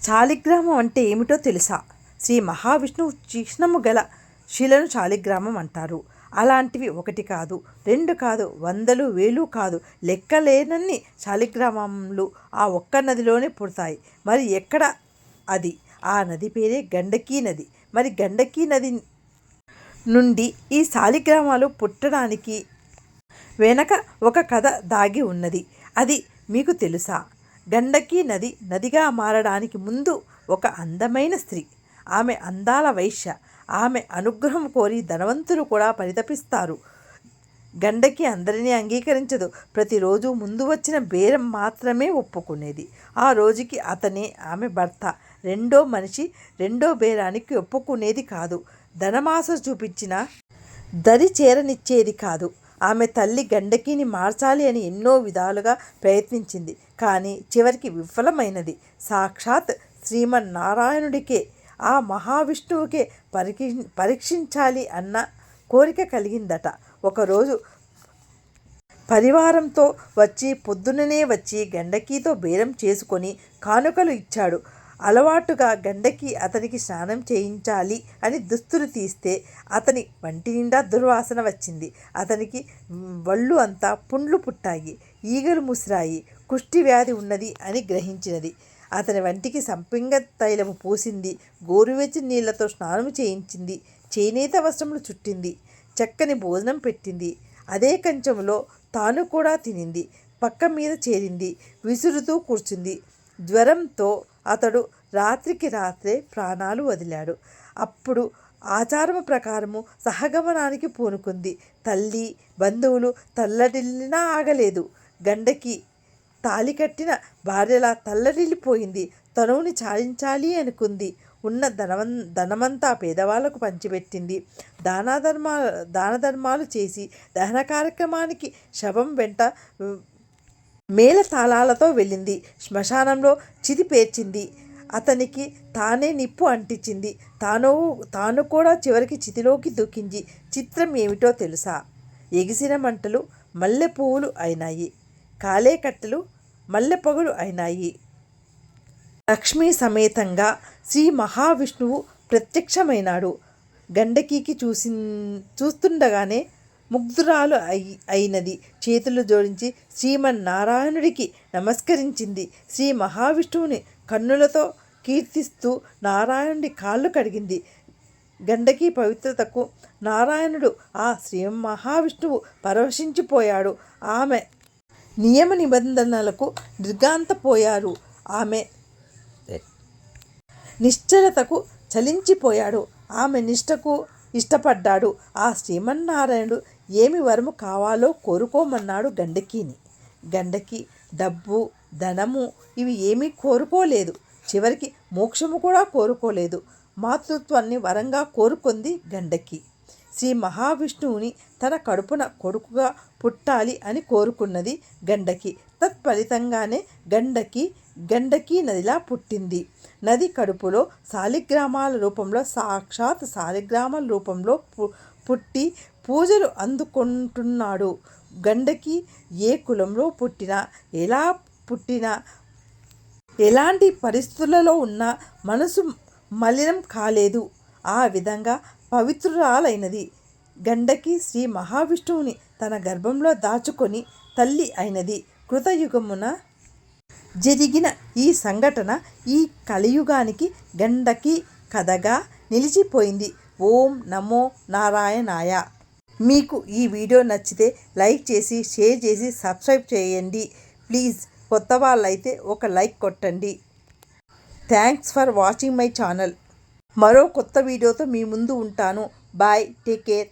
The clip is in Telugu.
శాలిగ్రామం అంటే ఏమిటో తెలుసా? శ్రీ మహావిష్ణువు చిహ్నము గల శిలను శాలిగ్రామం అంటారు. అలాంటివి ఒకటి కాదు రెండు కాదు వందలు వేలు కాదు లెక్కలేనన్ని శాలిగ్రామంలు ఆ ఒక్క నదిలోనే పుడతాయి. మరి ఎక్కడ అది? ఆ నది పేరే గండకీ నది. మరి గండకీ నది నుండి ఈ శాలిగ్రామాలు పుట్టడానికి వెనక ఒక కథ దాగి ఉన్నది. అది మీకు తెలుసా? గండకీ నది నదిగా మారడానికి ముందు ఒక అందమైన స్త్రీ. ఆమె అందాల వైశ్య. ఆమె అనుగ్రహం కోరి ధనవంతులు కూడా పరితపిస్తారు. గండకి అందరినీ అంగీకరించదు. ప్రతిరోజు ముందు వచ్చిన బేరం మాత్రమే ఒప్పుకునేది. ఆ రోజుకి అతనే ఆమె భర్త. రెండో మనిషి రెండో బేరానికి ఒప్పుకునేది కాదు. ధనమాస చూపించిన దరి చేరనిచ్చేది కాదు. ఆమె తల్లి గండకీని మార్చాలి అని ఎన్నో విధాలుగా ప్రయత్నించింది. కానీ చివరికి విఫలమైనది. సాక్షాత్ శ్రీమన్నారాయణుడికే ఆ మహావిష్ణువుకే పరీక్ష పరీక్షించాలి అన్న కోరిక కలిగిందట. ఒకరోజు పరివారంతో వచ్చి పొద్దుననే వచ్చి గండకీతో బేరం చేసుకొని కానుకలు ఇచ్చాడు. అలవాటుగా గండకి అతనికి స్నానం చేయించాలి అని దుస్తులు తీస్తే అతని వంటి నిండా దుర్వాసన వచ్చింది. అతనికి వళ్ళు అంతా పుండ్లు పుట్టాయి. ఈగలు ముసిరాయి. కుష్టి వ్యాధి ఉన్నది అని గ్రహించినది. అతని వంటికి సంపింగ తైలము పూసింది. గోరువెచ్చి నీళ్ళతో స్నానం చేయించింది. చేనేత వస్త్రములు చుట్టింది. చక్కని భోజనం పెట్టింది. అదే కంచంలో తాను కూడా తినింది. పక్క మీద చేరింది. విసురుతూ కూర్చుంది. జ్వరంతో అతడు రాత్రికి రాత్రే ప్రాణాలు వదిలాడు. అప్పుడు ఆచారము ప్రకారము సహగమనానికి పూనుకుంది. తల్లి బంధువులు తల్లడిల్లినా ఆగలేదు. గండకి తాలి కట్టిన భార్యలా తల్లడిల్లిపోయింది. తనువుని చాలించాలి అనుకుంది. ఉన్న ధనవం ధనమంతా పేదవాళ్ళకు పంచిపెట్టింది. దానధర్మా దానధర్మాలు చేసి దహన కార్యక్రమానికి శవం వెంట మేళతాళాలతో వెళ్ళింది. శ్మశానంలో చిది పేర్చింది. అతనికి తానే నిప్పు అంటించింది. తాను తాను కూడా చివరికి చితిలోకి దూకింది. చిత్రం ఏమిటో తెలుసా? ఎగిసిన మంటలు మల్లె పువ్వులు అయినాయి. కాలే కట్టెలు మల్లె పొగలు అయినాయి. లక్ష్మీ సమేతంగా శ్రీ మహావిష్ణువు ప్రత్యక్షమైనాడు. గండకీకి చూసి చూస్తుండగానే ముగ్ధురాలు అయి అయినది. చేతులు జోడించి శ్రీమన్నారాయణుడికి నమస్కరించింది. శ్రీ మహావిష్ణువుని కన్నులతో కీర్తిస్తూ నారాయణుడి కాళ్ళు కడిగింది. గండకి పవిత్రతకు నారాయణుడు ఆ శ్రీ మహావిష్ణువు పరవశించిపోయాడు. ఆమె నియమ నిబంధనలకు నిర్గాంతపోయారు ఆమె నిశ్చలతకు చలించిపోయాడు. ఆమె నిష్టకు ఇష్టపడ్డాడు. ఆ శ్రీమన్నారాయణుడు ఏమి వరము కావాలో కోరుకోమన్నాడు గండకీని. గండకి డబ్బు ధనము ఇవి ఏమీ కోరుకోలేదు. చివరికి మోక్షము కూడా కోరుకోలేదు. మాతృత్వాన్ని వరంగా కోరుకుంది గండకి. శ్రీ మహావిష్ణువుని తన కడుపున కొడుకుగా పుట్టాలి అని కోరుకున్నది గండకి. తత్ఫలితంగానే గండకి గండకీ నదిలా పుట్టింది. నది కడుపులో సాలిగ్రామాల రూపంలో సాక్షాత్ సాలిగ్రామాల రూపంలో పు పుట్టి పూజలు అందుకుంటున్నాడు. గండకి ఏ కులంలో పుట్టినా ఎలా పుట్టినా ఎలాంటి పరిస్థితులలో ఉన్నా మనసు మలినం కాలేదు. ఆ విధంగా పవిత్రురాలైనది. గండకి శ్రీ మహావిష్ణువుని తన గర్భంలో దాచుకొని తల్లి అయినది. కృతయుగమున జరిగిన ఈ సంఘటన ఈ కలియుగానికి గండకి కథగా నిలిచిపోయింది. ఓం నమో నారాయణాయ. మీకు ఈ వీడియో నచ్చితే లైక్ చేసి షేర్ చేసి సబ్స్క్రైబ్ చేయండి. ప్లీజ్ కొత్త వాళ్ళైతే ఒక లైక్ కొట్టండి. Thanks for watching my channel. మరో కొత్త వీడియోతో మీ ముందు ఉంటాను. Bye take care.